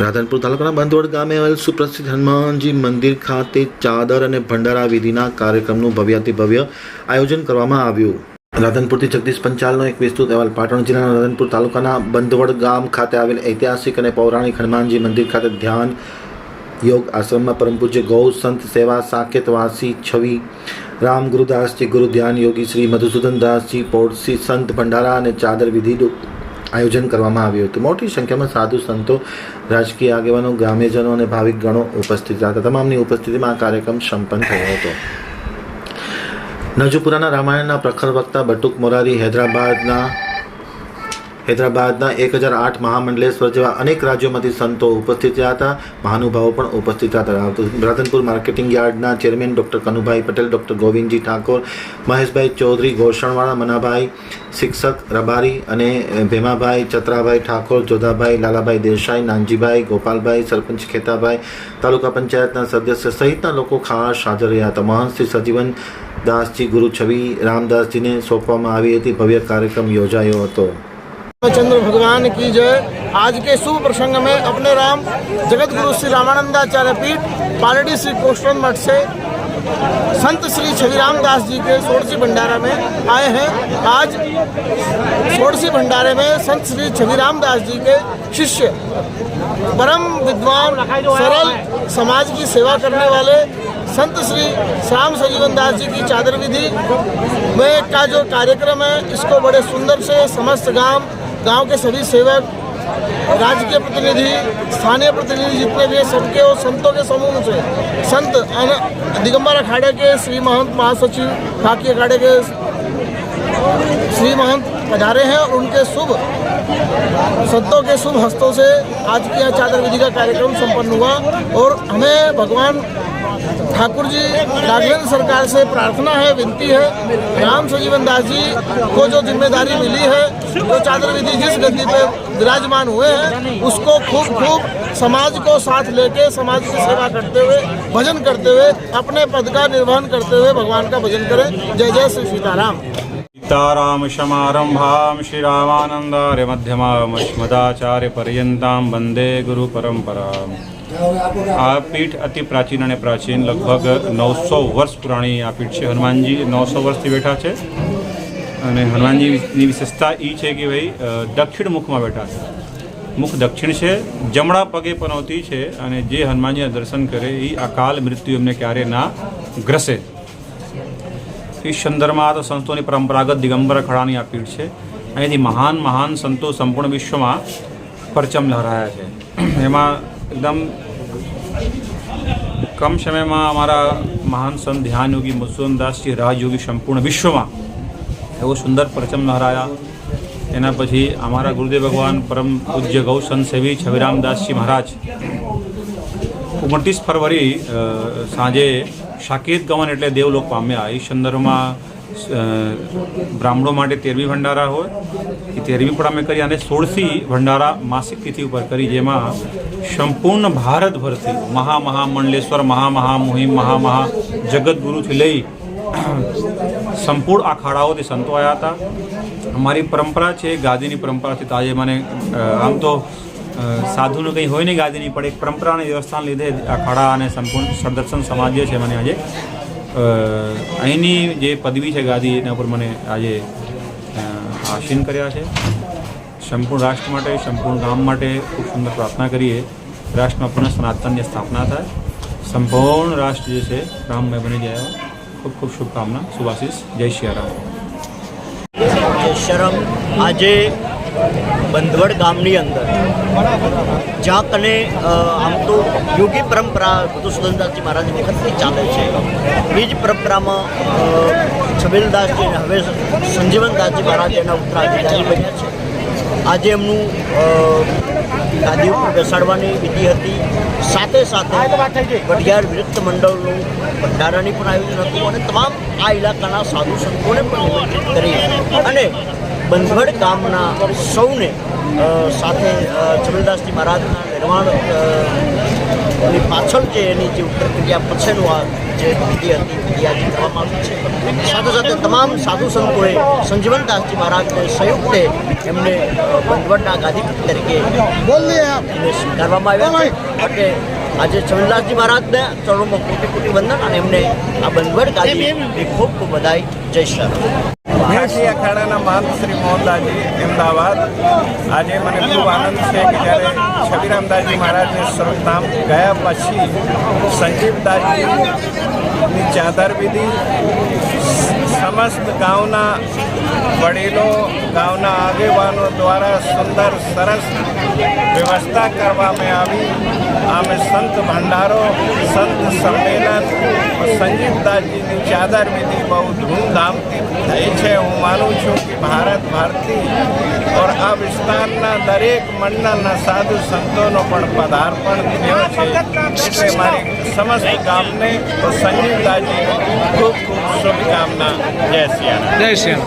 રાધનપુર તાલુકાના બંધવડ ગામે આવેલ સુપ્રસિદ્ધ હનુમાનજી મંદિર ખાતે ચાદર અને ભંડારા વિધિના કાર્યક્રમનું ભવ્યાતિ ભવ્ય આયોજન કરવામાં આવ્યું. રાધનપુરથી જગદીશ પંચાલનો એક વિસ્તૃત અહેવાલ પાટણ જિલ્લાના રાધનપુર તાલુકાના બંધવડ ગામ ખાતે આવેલ ઐતિહાસિક અને પૌરાણિક હનુમાનજી મંદિર ખાતે ધ્યાન યોગ આશ્રમમાં પરમ પૂજ્ય ગૌ સંત સેવા સાકેતવાસી છવી, રામ ગુરુદાસજી, ગુરુ ધ્યાન યોગી શ્રી મધુસૂદન દાસજી પોડસી સંત ભંડારા અને ચાદર વિધિનું આયોજન કરવામાં આવ્યું હતું. મોટી સંખ્યામાં સાધુ સંતો, રાજકીય આગેવાનો, ગ્રામ્યજનો અને ભાવિક ગણો ઉપસ્થિત હતા. તમામની ઉપસ્થિતિમાં આ કાર્યક્રમ સંપન્ન થયો હતો. નજુપુરાના રામાયણના પ્રખર વક્તા બટુક મોરારી હૈદરાબાદના હૈદરાબાદના એક હજાર આઠ મહામંડલેશ્વર જેવા અનેક રાજ્યોમાંથી સંતો ઉપસ્થિત રહ્યા હતા. મહાનુભાવો પણ ઉપસ્થિત હતા. રાધનપુર માર્કેટિંગ યાર્ડના chairman doctor Kanubhai Patel, doctor Govindji Thakor, Maheshbhai Chaudhary ઘોષણવાળા Manabhai શિક્ષક રબારી અને ભેમાભાઈ ચતરાભાઈ ઠાકોર, જોધાભાઈ લાલાભાઈ દેસાઈ, નાનજીભાઈ ગોપાલભાઈ, સરપંચ ખેતાભાઈ, તાલુકા પંચાયતના સદસ્ય સહિતના લોકો ખાસ હાજર રહ્યા હતા. મહંતશ્રી સજીવન દાસજી ગુરુ છવિ રામદાસજીને સોંપવામાં આવી હતી. ભવ્ય કાર્યક્રમ યોજાયો હતો. चंद्र भगवान की जय। आज के शुभ प्रसंग में अपने राम जगत गुरु श्री रामानंदाचार्य पीठ, पालड़ी श्री कोष्टन मठ से संत श्री छविराम दास जी के सोड़सी भंडारा में आए हैं। आज सोड़सी भंडारे में संत श्री छविराम दास जी के शिष्य, परम विद्वान, सरल समाज की सेवा करने वाले संत श्री श्याम सजीवन दास जी की चादर विधि में का जो कार्यक्रम है, इसको बड़े सुंदर से समस्त गाँव गांव के सभी सेवक राज्य के प्रतिनिधि स्थानीय प्रतिनिधि जितने भी हैं सबके और संतों के समूह से संत अन- दिगंबर अखाड़े के श्री महंत महासचिव खाकी अखाड़े के श्री महंत पधारे हैं और उनके शुभ संतों के शुभ हस्तों से आज की यह चादर विधि का कार्यक्रम संपन्न हुआ और हमें भगवान ठाकुर जी नागेंद्र सरकार से प्रार्थना है, विनती है, राम सजीवन दास जी को जो ज़िम्मेदारी मिली है, जो चादर विधि जिस गद्दी पे विराजमान हुए हैं, उसको खूब खूब समाज को साथ लेके, समाज की सेवा करते हुए, भजन करते हुए, अपने पद का निर्वहन करते हुए भगवान का भजन करें। जय जय श्री सीताराम। તારામિશમારંભામ શ્રીરામાનંદાર્ય મધ્યમામસ્મદાચાર્ય પર્યંતામ વંદે ગુરુ પરંપરા આ પીઠ અતિ પ્રાચીન અને પ્રાચીન લગભગ નવસો વર્ષ પુરાણી આ પીઠ છે હનુમાનજી નવસો વર્ષથી બેઠા છે અને હનુમાનજીની વિશેષતા એ છે કે ભાઈ દક્ષિણ મુખમાં બેઠા છે મુખ દક્ષિણ છે જમણા પગે પનોતી છે અને જે હનુમાનજીના દર્શન કરે એ અકાલ મૃત્યુ એમને ક્યારે ના ગ્રસે એ સંદર્ભમાં તો સંતોની પરંપરાગત દિગંબર અખાડાની આ પીઠ છે. અહીંથી મહાન મહાન સંતો સંપૂર્ણ વિશ્વમાં પરચમ લહેરાયા છે. એમાં એકદમ કમ સમયમાં અમારા મહાન સંત ધ્યાન યોગી મધુસૂદનદાસજી, રાજયોગી સંપૂર્ણ વિશ્વમાં એવો સુંદર પરચમ લહેરાયા. એના પછી અમારા ગુરુદેવ ભગવાન પરમ પૂજ્ય ગૌ સંત સેવી છવિરામદાસજી મહારાજ, ઓગણત્રીસ ફરવરી સાંજે સાકેત ગમન એટલે દેવલોક પામ્યા. એ સંદર્ભમાં બ્રાહ્મણો માટે તેરવી ભંડારા હોય, એ તેરવી પણ અમે કરી અને સોળસી ભંડારા માસિક તિથિ ઉપર કરી, જેમાં સંપૂર્ણ ભારતભરથી મહા મહામંડલેશ્વર મહા મહા મુહિમ મહા મહા જગતગુરુથી લઈ સંપૂર્ણ અખાડાઓથી સંતો આવ્યા હતા. અમારી પરંપરા છે, ગાદીની પરંપરાથી તાજે મને આમ તો સાધુનું કંઈ હોય નહીં ગાદીની, પણ એક પરંપરાની વ્યવસ્થાને લીધે અખાડા અને સંપૂર્ણ સદર્શન સમાજ જે છે મને આજે. અહીંની જે પદવી છે ગાદી, એના ઉપર મને આજે આસીન કર્યા છે. સંપૂર્ણ રાષ્ટ્ર માટે, સંપૂર્ણ ગામ માટે ખૂબ સુંદર પ્રાર્થના કરીએ. રાષ્ટ્રમાં પુનઃ સનાતનની સ્થાપના થાય. સંપૂર્ણ રાષ્ટ્ર જે છે, રામમય બની જાય ખૂબ ખૂબ શુભકામના. સુભાશીષ જય શ્રી રામ. શરમ આજે બંધવડ ગામની અંદર. જ્યાં કને આમ તો યોગી પરંપરા બધું સુગંધાજી મહારાજ વખતથી ચાલે છે. એ જ પરંપરામાં છબીલદાસજી અને હવે સંજીવનદાસજી મહારાજ એના ઉત્તરાધિકારી બન્યા છે. આજે એમનું ગાદી ઉપર બેસાડવાની વિધિ હતી. સાથે સાથે વઢિયાર વિરક્ત મંડળનું ભંડારાની પણ આયોજન હતું અને તમામ આ ઇલાકાના સાધુ સંતોને પણ કરી. અને બંધવડ ગામના સૌને સાથે અ, મહારાજના નિર્માણ એની પાછળ જે એની જે પ્રક્રિયા પછીનું આ જે વિધિ હતી વિધિ આજે કરવામાં આવી છે. સાથે સાથે તમામ સાધુ સંતોએ સંજીવનદાસજી મહારાજને સંયુક્તે એમને બંધવડના ગાદીપતિ તરીકે સ્વીકારવામાં આવ્યા છે. એટલે આજે ચંદ્રદાસજી મહારાજને ચરણોમાં કોટી કોટી વંદન અને એમને આ બંધવટ કાઢી એ ખૂબ ખૂબ બધાય જય શ્રી રામ. અખાડાના મહંત શ્રી મોહનદાસજી અમદાવાદ આજે મને ખૂબ આનંદ છે કે જ્યારે છબીરામદાસજી મહારાજને સરનામ ગયા પછી સંજીવદાસજીની ચાદર વિધિ સમસ્ત ગામના વડીલો, ગામના આગેવાનો દ્વારા સુંદર, સરસ વ્યવસ્થા કરવામાં આવી. આમે સંત ભંડારો, સંત સંમેલન સંજીવદાસજીની ચાદર વિધિ બહુ ધૂમધામથી થઈ છે. હું માનું છું કે ભારત ભારતી ઓર આ વિસ્તારના દરેક મંડળના સાધુ સંતોનો પણ પદાર્પણ થયો છે. એટલે મારી સમસ્ત ગામને તો સંજીવદાજી ખૂબ ખૂબ શુભકામના. જય શ્રી રામ.